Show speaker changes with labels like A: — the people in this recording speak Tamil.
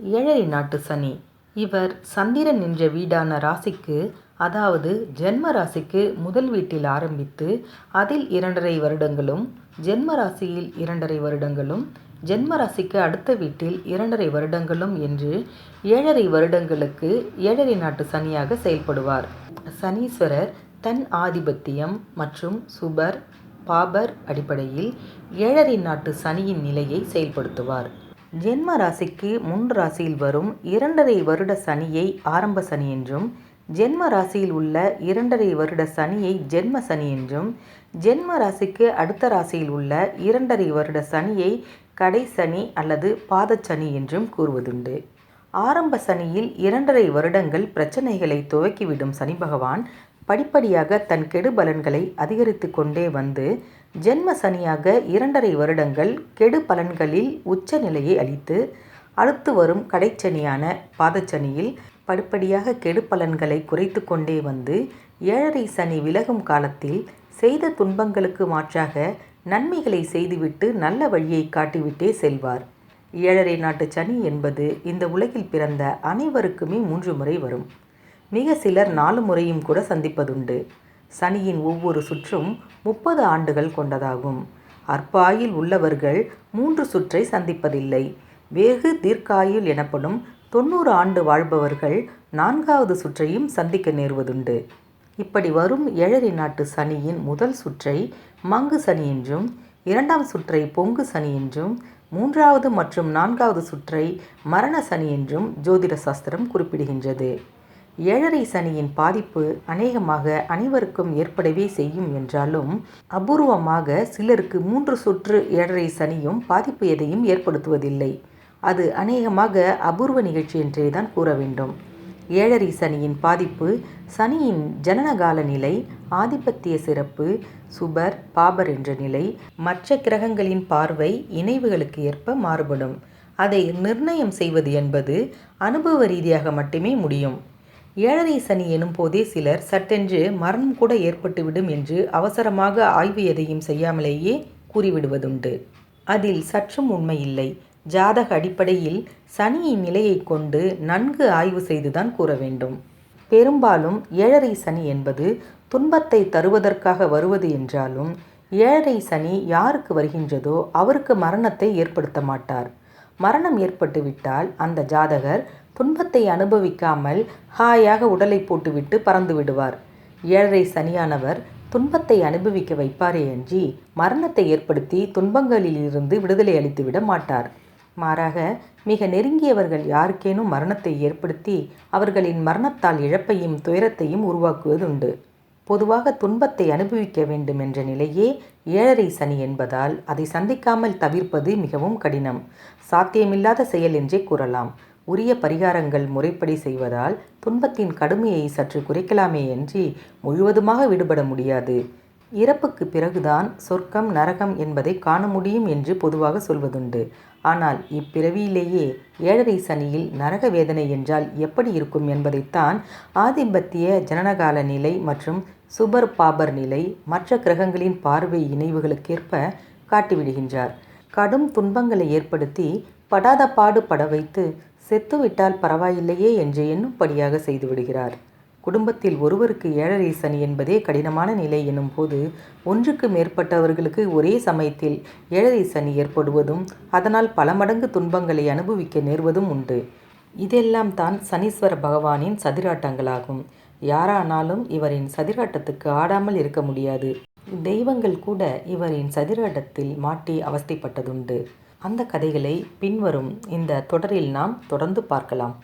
A: ஏழரை நாட்டு சனி. இவர் சந்திரன் என்ற வீடான ராசிக்கு அதாவது ஜென்ம ராசிக்கு முதல் வீட்டில் ஆரம்பித்து அதில் இரண்டரை வருடங்களும் ஜென்ம ராசியில் இரண்டரை வருடங்களும் ஜென்ம ராசிக்கு அடுத்த வீட்டில் இரண்டரை வருடங்களும் என்று ஏழரை வருடங்களுக்கு ஏழரை நாட்டு சனியாக செயல்படுவார். சனீஸ்வரர் தன் ஆதிபத்தியம் மற்றும் சுபர் பாபர் அடிப்படையில் ஏழரை நாட்டு சனியின் நிலையை செயல்படுத்துவார். ஜென்ம ராசிக்கு முன் ராசியில் வரும் இரண்டரை வருட சனியை ஆரம்ப சனி என்றும் ஜென்ம ராசியில் உள்ள இரண்டரை வருட சனியை ஜென்ம சனி என்றும் ஜென்ம ராசிக்கு அடுத்த ராசியில் உள்ள இரண்டரை வருட சனியை கடை சனி அல்லது பாதச்சனி என்றும் கூறுவதுண்டு. ஆரம்ப சனியில் இரண்டரை வருடங்கள் பிரச்சனைகளை துவக்கிவிடும் சனி பகவான் படிப்படியாக தன் கெடு பலன்களை அதிகரித்து கொண்டே வந்து ஜென்ம சனியாக இரண்டரை வருடங்கள் கெடு பலன்களில் உச்ச நிலையை அளித்து அடுத்து வரும் கடைச்சனியான பாதச்சனியில் படிப்படியாக கெடு பலன்களை குறைத்து கொண்டே வந்து ஏழரை சனி விலகும் காலத்தில் செய்த துன்பங்களுக்கு மாற்றாக நன்மைகளை செய்துவிட்டு நல்ல வழியை காட்டிவிட்டே செல்வார். ஏழரை நாட்டு சனி என்பது இந்த உலகில் பிறந்த அனைவருக்குமே மூன்று முறை வரும். மிக சிலர் நாலு முறையும் கூட சந்திப்பதுண்டு. சனியின் ஒவ்வொரு சுற்றும் முப்பது ஆண்டுகள் கொண்டதாகும். அற்பாயில் உள்ளவர்கள் மூன்று சுற்றை சந்திப்பதில்லை. வெகு தீர்க்காயுள் எனப்படும் தொண்ணூறு ஆண்டு வாழ்பவர்கள் நான்காவது சுற்றையும் சந்திக்க நேர்வதுண்டு. இப்படி வரும் ஏழரை நாட்டு சனியின் முதல் சுற்றை மங்கு சனி என்றும் இரண்டாம் சுற்றை பொங்கு சனி என்றும் மூன்றாவது மற்றும் நான்காவது சுற்றை மரண சனி என்றும் ஜோதிட சாஸ்திரம் குறிப்பிடுகின்றது. ஏழரை சனியின் பாதிப்பு அநேகமாக அனைவருக்கும் ஏற்படவே செய்யும் என்றாலும் அபூர்வமாக சிலருக்கு மூன்று சுற்று ஏழரை சனியும் பாதிப்பு எதையும் ஏற்படுத்துவதில்லை. அது அநேகமாக அபூர்வ நிகழ்ச்சி என்றே தான் கூற வேண்டும். ஏழரை சனியின் பாதிப்பு சனியின் ஜனனகால நிலை ஆதிபத்திய சிறப்பு சுபர் பாபர் என்ற நிலை மற்ற கிரகங்களின் பார்வை இணைவுகளுக்கு ஏற்ப மாறுபடும். அதை நிர்ணயம் செய்வது என்பது அனுபவ ரீதியாக மட்டுமே முடியும். ஏழரை சனி எனும் போதே சிலர் சட்டென்று மரணம் கூட ஏற்பட்டுவிடும் என்று அவசரமாக ஆய்வு எதையும் செய்யாமலேயே கூறிவிடுவதுண்டு. அதில் சற்றும் உண்மையில்லை. ஜாதக அடிப்படையில் சனியின் நிலையை கொண்டு நன்கு ஆய்வு செய்துதான் கூற வேண்டும். பெரும்பாலும் ஏழரை சனி என்பது துன்பத்தை தருவதற்காக வருவது என்றாலும் ஏழரை சனி யாருக்கு வருகின்றதோ அவருக்கு மரணத்தை ஏற்படுத்த மாட்டார். மரணம் ஏற்பட்டுவிட்டால் அந்த ஜாதகர் துன்பத்தை அனுபவிக்காமல் ஹாயாக உடலை போட்டுவிட்டு பறந்து விடுவார். ஏழரை சனியானவர் துன்பத்தை அனுபவிக்க வைப்பாரே அன்றி மரணத்தை ஏற்படுத்தி துன்பங்களிலிருந்து விடுதலை அளித்துவிட மாட்டார். மாறாக மிக நெருங்கியவர்கள் யாருக்கேனும் மரணத்தை ஏற்படுத்தி அவர்களின் மரணத்தால் இழப்பையும் துயரத்தையும் உருவாக்குவதுண்டு. பொதுவாக துன்பத்தை அனுபவிக்க வேண்டும் என்ற நிலையே ஏழரை சனி என்பதால் அதை சந்திக்காமல் தவிர்ப்பது மிகவும் கடினம். சாத்தியமில்லாத செயல் என்றே கூறலாம். உரிய பரிகாரங்கள் முறைப்படி செய்வதால் துன்பத்தின் கடுமையை சற்று குறைக்கலாமே அன்றி முழுவதுமாக விடுபட முடியாது. இறப்புக்கு பிறகுதான் சொர்க்கம் நரகம் என்பதை காண முடியும் என்று பொதுவாக சொல்வதுண்டு. ஆனால் இப்பிறவியிலேயே ஏழரை சனியில் நரக வேதனை என்றால் எப்படி இருக்கும் என்பதைத்தான் ஆதிபத்திய ஜனனகால நிலை மற்றும் சுபர் பாபர் நிலை மற்ற கிரகங்களின் பார்வை இணைவுகளுக்கேற்ப காட்டிவிடுகின்றார். கடும் துன்பங்களை ஏற்படுத்தி படாத பாடு பட வைத்து செத்துவிட்டால் பரவாயில்லையே என்று எண்ணும்படியாக செய்துவிடுகிறார். குடும்பத்தில் ஒருவருக்கு ஏழரை சனி என்பதே கடினமான நிலை எனும் போது ஒன்றுக்கு மேற்பட்டவர்களுக்கு ஒரே சமயத்தில் ஏழரை சனி ஏற்படுவதும் அதனால் பல மடங்கு துன்பங்களை அனுபவிக்க நேர்வதும் உண்டு. இதெல்லாம் தான் சனீஸ்வர பகவானின் சதிராட்டங்களாகும். யாரானாலும் இவரின் சதிராட்டத்துக்கு ஆடாமல் இருக்க முடியாது. தெய்வங்கள் கூட இவரின் சதிராட்டத்தில் மாட்டி அவஸ்தைப்பட்டதுண்டு. அந்த கதைகளை பின்வரும் இந்த தொடரில் நாம் தொடர்ந்து பார்க்கலாம்.